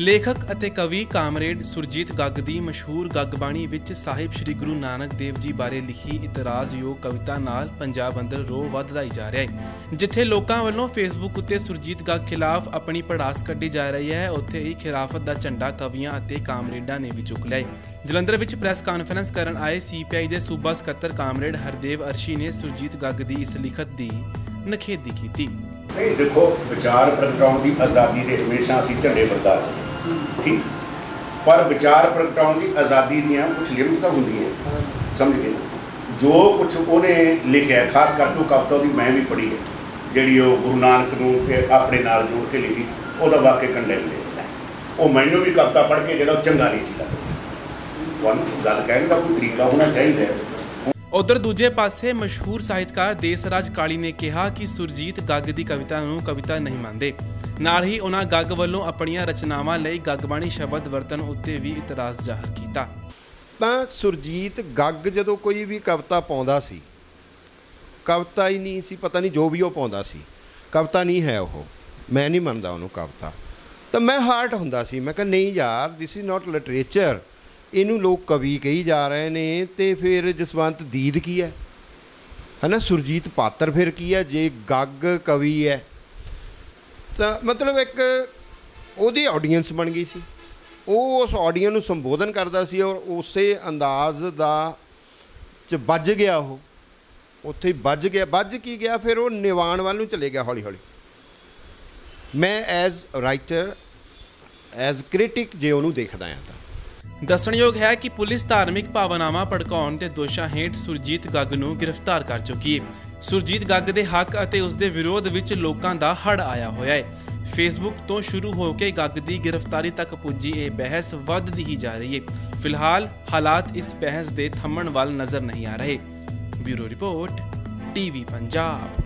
ਲੇਖਕ ਅਤੇ ਕਵੀ ਕਾਮਰੇਡ ਸੁਰਜੀਤ ਗੱਗ ਦੀ ਮਸ਼ਹੂਰ ਗੱਗਬਾਣੀ ਵਿੱਚ ਸਾਹਿਬ ਸ੍ਰੀ ਗੁਰੂ ਨਾਨਕ ਦੇਵ ਜੀ ਬਾਰੇ ਲਿਖੀ ਇਤਰਾਜ਼ਯੋਗ ਕਵਿਤਾ ਨਾਲ ਪੰਜਾਬ ਅੰਦਰ ਰੋਹ ਵੱਧਦਾ ਹੀ ਜਾ ਰਿਹਾ ਹੈ। ਜਿੱਥੇ ਲੋਕਾਂ ਵੱਲੋਂ ਫੇਸਬੁੱਕ ਉੱਤੇ ਸੁਰਜੀਤ ਗੱਗ ਖਿਲਾਫ ਆਪਣੀ ਪੜਾਸ ਕੱਢੀ ਜਾ ਰਹੀ ਹੈ, ਉੱਥੇ ਹੀ ਖਿਲਾਫਤ ਦਾ ਝੰਡਾ ਕਵੀਆਂ ਅਤੇ ਕਾਮਰੇਡਾਂ ਨੇ ਵੀ ਚੁੱਕ ਲਿਆ ਜਲੰਧਰ ਵਿੱਚ ਪ੍ਰੈਸ ਕਾਨਫਰੰਸ ਕਰਨ ਆਏ ਸੀਪੀਆਈ ਦੇ ਸੂਬਾ ਸਕੱਤਰ ਕਾਮਰੇਡ ਹਰਦੇਵ ਅਰਸ਼ੀ ਨੇ ਸੁਰਜੀਤ ਗੱਗ ਦੀ ਇਸ ਲਿਖਤ ਦੀ ਨਖੇਦੀ ਕੀਤੀ। ਨਹੀਂ, ਦੇਖੋ, ਵਿਚਾਰ ਪ੍ਰਗਟਾਉਣ ਦੀ ਆਜ਼ਾਦੀ ਦੇ ਹਮੇਸ਼ਾ ਅਸੀਂ ਝੰਡੇ ਬਰਦਾਰ ਠੀਕ। ਪਰ ਵਿਚਾਰ ਪ੍ਰਗਟਾਉਣ ਦੀ ਆਜ਼ਾਦੀ ਦੀਆਂ ਕੁਝ ਲਿਮਟਾਂ ਹੁੰਦੀਆਂ ਸਮਝ ਗਏ? ਜੋ ਕੁਝ ਉਹਨੇ ਲਿਖਿਆ, ਖਾਸ ਕਰਕੇ ਉਹ ਕਵਿਤਾ ਉਹਦੀ ਮੈਂ ਵੀ ਪੜ੍ਹੀ ਹੈ, ਜਿਹੜੀ ਉਹ ਗੁਰੂ ਨਾਨਕ ਨੂੰ ਫਿਰ ਆਪਣੇ ਨਾਲ ਜੋੜ ਕੇ ਲਿਖੀ, ਉਹਦਾ ਵਾਕਿਆ ਕੰਡੈਮ ਦੇ ਉਹ ਮੈਨੂੰ ਵੀ ਕਵਿਤਾ ਪੜ੍ਹ ਕੇ ਜਿਹੜਾ ਉਹ ਚੰਗਾ ਨਹੀਂ ਸੀ ਲੱਗਦਾ। ਤੁਹਾਨੂੰ ਗੱਲ ਕਹਿਣ ਦਾ ਕੋਈ ਤਰੀਕਾ ਹੋਣਾ ਚਾਹੀਦਾ ਉਧਰ ਦੂਜੇ ਪਾਸੇ ਮਸ਼ਹੂਰ ਸਾਹਿਤਕਾਰ ਦੇਸਰਾਜ ਕਾਲੀ ਨੇ ਕਿਹਾ ਕਿ ਸੁਰਜੀਤ ਗੱਗ ਦੀ ਕਵਿਤਾ ਨੂੰ ਕਵਿਤਾ ਨਹੀਂ ਮੰਨਦੇ। ਨਾਲ ਹੀ ਉਹਨਾਂ ਗੱਗ ਵੱਲੋਂ ਆਪਣੀਆਂ ਰਚਨਾਵਾਂ ਲਈ ਗੱਗਬਾਣੀ ਸ਼ਬਦ ਵਰਤਨ ਉੱਤੇ ਵੀ ਇਤਰਾਜ਼ ਜ਼ਾਹਰ ਕੀਤਾ। ਤਾਂ ਸੁਰਜੀਤ ਗੱਗ ਜਦੋਂ ਕੋਈ ਵੀ ਕਵਿਤਾ ਪਾਉਂਦਾ ਸੀ, ਕਵਿਤਾ ਹੀ ਨਹੀਂ ਸੀ, ਪਤਾ ਨਹੀਂ ਜੋ ਵੀ ਉਹ ਪਾਉਂਦਾ ਸੀ, ਕਵਿਤਾ ਨਹੀਂ ਹੈ ਉਹ, ਮੈਂ ਨਹੀਂ ਮੰਨਦਾ ਉਹਨੂੰ ਕਵਿਤਾ। ਤਾਂ ਮੈਂ ਹਾਰਟ ਹੁੰਦਾ ਸੀ, ਮੈਂ ਕਿਹਾ ਨਹੀਂ ਯਾਰ ਥਿਸ ਇਜ਼ ਨਾਟ ਲਿਟਰੇਚਰ ਇਹਨੂੰ ਲੋਕ ਕਵੀ ਕਹੀ ਜਾ ਰਹੇ ਨੇ ਤੇ ਫਿਰ ਜਸਵੰਤ ਦੀਦ ਕੀ ਹੈ? ਹਨਾ, ਸੁਰਜੀਤ ਪਾਤਰ ਫਿਰ ਕੀ ਹੈ? ਜੇ ਗੱਗ ਕਵੀ ਹੈ, ਤਾਂ ਮਤਲਬ ਇੱਕ ਉਹਦੀ ਆਡੀਅנס ਬਣ ਗਈ ਸੀ। ਉਹ ਉਸ ਆਡੀਅנס ਨੂੰ ਸੰਬੋਧਨ ਕਰਦਾ ਸੀ ਔਰ ਉਸੇ ਅੰਦਾਜ਼ ਦਾ ਚ ਵੱਜ ਗਿਆ ਉਹ। ਉੱਥੇ ਹੀ ਵੱਜ ਗਿਆ। ਵੱਜ ਕੀ ਗਿਆ? ਫਿਰ ਉਹ ਨਿਵਾਣ ਵੱਲ ਨੂੰ ਚਲੇ ਗਿਆ ਹੌਲੀ ਹੌਲੀ ਮੈਂ ਐਜ਼ ਰਾਈਟਰ ਐਜ਼ ਕ੍ਰਿਟਿਕ ਜੇ ਉਹਨੂੰ ਦੇਖਦਾ ਆ ਤਾਂ। ਦੱਸਣਯੋਗ ਹੈ ਕਿ ਪੁਲਿਸ ਧਾਰਮਿਕ ਭਾਵਨਾਵਾਂ ਭੜਕਾਉਣ ਦੇ ਦੋਸ਼ਾਂ ਹੇਠ ਸੁਰਜੀਤ ਗੱਗ ਨੂੰ ਗ੍ਰਿਫਤਾਰ ਕਰ ਚੁੱਕੀ ਹੈ। ਸੁਰਜੀਤ ਗੱਗ ਦੇ ਹੱਕ ਅਤੇ ਉਸ ਦੇ ਵਿਰੋਧ ਵਿੱਚ ਲੋਕਾਂ ਦਾ ਹੜ ਆਇਆ ਹੋਇਆ ਹੈ। ਫੇਸਬੁੱਕ ਤੋਂ ਸ਼ੁਰੂ ਹੋ ਕੇ ਗੱਗ ਦੀ ਗ੍ਰਿਫਤਾਰੀ ਤੱਕ ਪੁੱਜੀ ਇਹ ਬਹਿਸ ਵੱਧਦੀ ਹੀ ਜਾ ਰਹੀ ਹੈ। ਫਿਲਹਾਲ ਹਾਲਾਤ ਇਸ ਬਹਿਸ ਦੇ ਥੰਮਣ ਵੱਲ ਨਜ਼ਰ ਨਹੀਂ ਆ ਰਹੇ। Bureau report, TV Punjab.